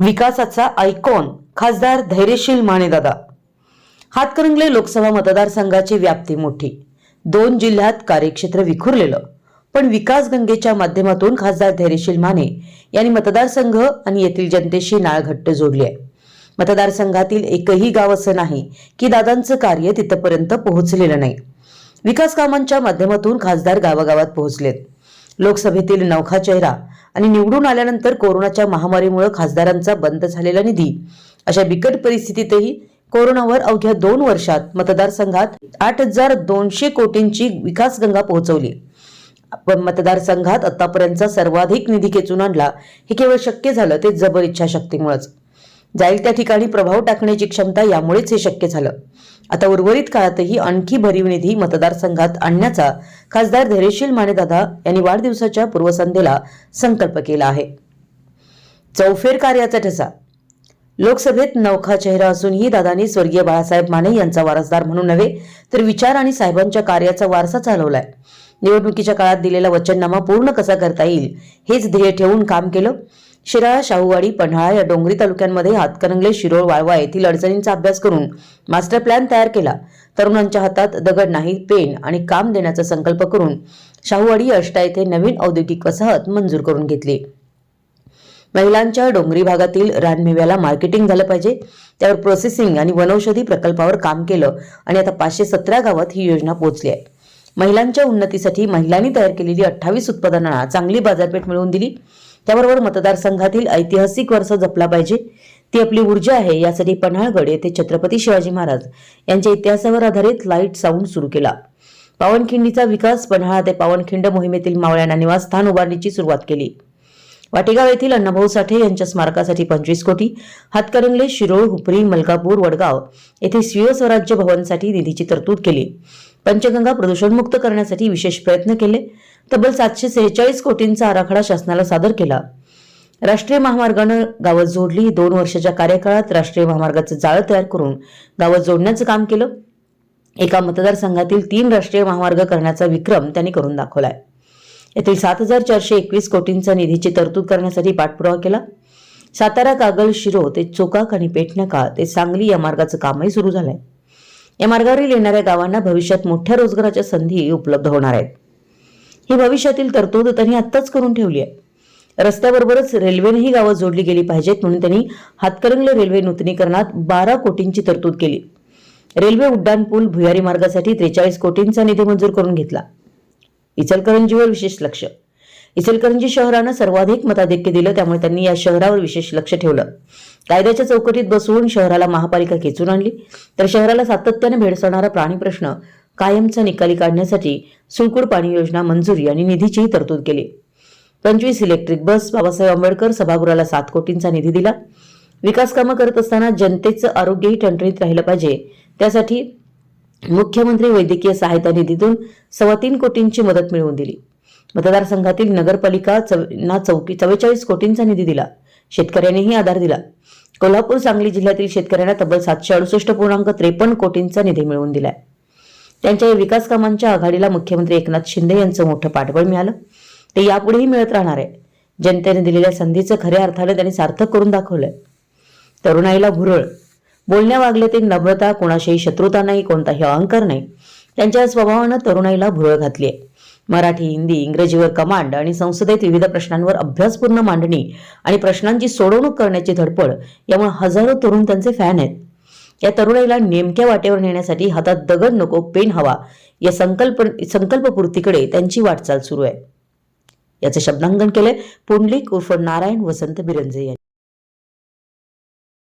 विकासाचा आयकॉन खासदार धैर्यशील मानेदादा हातकरंगले लोकसभा मतदारसंघाची व्याप्ती मोठी. दोन जिल्ह्यात कार्यक्षेत्र विखुरलेलं. पण विकास गंगेच्या माध्यमातून खासदार धैर्यशील माने यांनी मतदारसंघ आणि येथील जनतेशी नाळ घट्ट जोडली आहे. मतदारसंघातील एकही गाव असं नाही की दादांचं कार्य तिथपर्यंत पोहोचलेलं नाही. विकास कामांच्या माध्यमातून खासदार गावागावात पोहोचलेत. लोकसभेतील नौखा चेहरा आणि निवडून आल्यानंतर कोरोनाच्या महामारीमुळे खासदारांचा बंद झालेला निधी. अशा बिकट परिस्थितीतही कोरोनावर अवघ्या दोन वर्षात मतदारसंघात आठ हजार दोनशे कोटींची विकास गंगा पोहोचवली. मतदारसंघात आतापर्यंतचा सर्वाधिक निधी खेचून आणला हे केवळ शक्य झालं ते जबर इच्छाशक्तीमुळेच. जाईल त्या ठिकाणी प्रभाव टाकण्याची क्षमता यामुळेच हे शक्य झालं. आता उर्वरित काळातही आणखी भरीव निधी मतदारसंघात आणण्याचा खासदार धैर्यशील मानेदादा यांनी वाढदिवसाच्या पूर्वसंध्येला संकल्प केला आहे. चौफेर कार्याचा ठसा लोकसभेत नौखा चेहरा असूनही दादांनी स्वर्गीय बाळासाहेब माने यांचा वारसदार म्हणून नव्हे तर विचार आणि साहेबांच्या कार्याचा वारसा चालवलाय. निवडणुकीच्या काळात दिलेला वचननामा पूर्ण कसा करता येईल हेच ध्येय ठेवून काम केलं. शिराळा शाहूवाडी पन्हाळा या डोंगरी तालुक्यांमध्ये हातकणंगले शिरोळ वाळवा येथील अडचणींचा अभ्यास करून मास्टर प्लॅन तयार केला. तरुणांच्या हातात दगड नाही पेन आणि काम देण्याचा संकल्प करून शाहूवाडी अष्टा येथे नवीन औद्योगिक वसाहत मंजूर करून घेतली. महिलांच्या डोंगरी भागातील रानमेव्याला मार्केटिंग झालं पाहिजे. त्यावर प्रोसेसिंग आणि वनौषधी प्रकल्पावर काम केलं आणि आता पाचशे सतरा गावात ही योजना पोहोचली आहे. महिलांच्या उन्नतीसाठी महिलांनी तयार केलेली अठ्ठावीस उत्पादनांना चांगली बाजारपेठ मिळवून दिली. त्याबरोबर मतदारसंघातील ऐतिहासिक वारसा जपला पाहिजे. ती आपली ऊर्जा आहे यासाठी पन्हाळगड येथे छत्रपती शिवाजी महाराज यांच्या इतिहासावर आधारित लाइट साऊंड सुरू केला. पावनखिंडीचा विकास पन्हाळा ते पावनखिंड मोहिमेतील मावळ्यांना निवासस्थान उभारणीची सुरुवात केली. वाटेगाव येथील अण्णाभाऊ साठे यांच्या स्मारकासाठी पंचवीस कोटी हातकरंगले शिरोळ हुपरी मलकापूर वडगाव येथे स्वीय स्वराज्य भवनसाठी निधीची तरतूद केली. पंचगंगा प्रदूषणमुक्त करण्यासाठी विशेष प्रयत्न केले. तब्बल सातशे सेहेचाळीस कोटींचा आराखडा शासनाला सादर केला. राष्ट्रीय महामार्गानं गावं जोडली. दोन वर्षाच्या कार्यकाळात राष्ट्रीय महामार्गाचं जाळं तयार करून गावं जोडण्याचं काम केलं. एका मतदारसंघातील तीन राष्ट्रीय महामार्ग करण्याचा विक्रम त्यांनी करून दाखवलाय. येथील सात हजार चारशे एकवीस कोटींचा निधीची तरतूद करण्यासाठी पाठपुरावा केला. सातारा कागल शिरो ते चोकाक आणि पेटनका ते सांगली या मार्गाचं कामही सुरू झालंय. या मार्गावरील येणाऱ्या गावांना भविष्यात मोठ्या रोजगाराच्या संधी उपलब्ध होणार आहेत. ही भविष्यातील तरतूद त्यांनी आत्ताच करून ठेवली आहे. रस्त्याबरोबरच रेल्वेनेही गावं जोडली गेली पाहिजेत म्हणून त्यांनी हातकरंगले रेल्वे नूतनीकरणात बारा कोटींची तरतूद केली. रेल्वे उड्डाणपूल भुयारी मार्गासाठी त्रेचाळीस कोटींचा निधी मंजूर करून घेतला. इचलकरंजीवर विशेष लक्ष. इचलकरंजी शहरानं सर्वाधिक मताधिक्य दिलं त्यामुळे त्यांनी या शहरावर विशेष लक्ष ठेवलं. कायद्याच्या चौकटीत बसवून शहराला महापालिका खेचून आणली. तर शहराला सातत्याने भेडसावणारा प्राणी प्रश्न कायमचा निकाली काढण्यासाठी सुळकूड पाणी योजना मंजुरी आणि निधीचीही तरतूद केली. पंचवीस इलेक्ट्रिक बस बाबासाहेब आंबेडकर सभागृहाला सात कोटींचा निधी दिला. विकास कामं करत असताना जनतेचं आरोग्यही ठणठणीत राहिलं पाहिजे. त्यासाठी मुख्यमंत्री वैद्यकीय सहायता निधीतून सव्वा तीन कोटींची मदत मिळवून दिली. मतदारसंघातील नगरपालिका चव- ना चौकी चव्वेचाळीस कोटींचा निधी दिला. शेतकऱ्यांनीही आधार दिला. कोल्हापूर सांगली जिल्ह्यातील शेतकऱ्यांना तब्बल सातशे अडुसष्ट पूर्णांक त्रेपन्न कोटींचा निधी मिळवून दिलाय. त्यांच्या या विकास कामांच्या आघाडीला मुख्यमंत्री एकनाथ शिंदे यांचं मोठं पाठबळ मिळालं. ते यापुढेही मिळत राहणार आहे. जनतेने दिलेल्या संधीचं खऱ्या अर्थाने त्यांनी सार्थक करून दाखवलंय. तरुणाईला भुरळ बोलण्या वागल्यातील नम्रता कोणाशीही शत्रुता नाही कोणताही अहंकार नाही. त्यांच्या स्वभावानं तरुणाईला भुरळ घातली आहे. मराठी हिंदी इंग्रजीवर कमांड आणि संसदेत विविध प्रश्नांवर अभ्यासपूर्ण मांडणी आणि प्रश्नांची सोडवणूक करण्याची धडपड यामुळे हजारो तरुण त्यांचे फॅन आहेत. या तरुणाईला नेमक्या वाटेवर नेण्यासाठी हातात दगड नको पेन हवा या संकल्प संकल्पपूर्तीकडे त्यांची वाटचाल सुरू आहे. याचे शब्दांकन केले पुंडलिक उर्फ नारायण वसंत बिरंजे यांनी.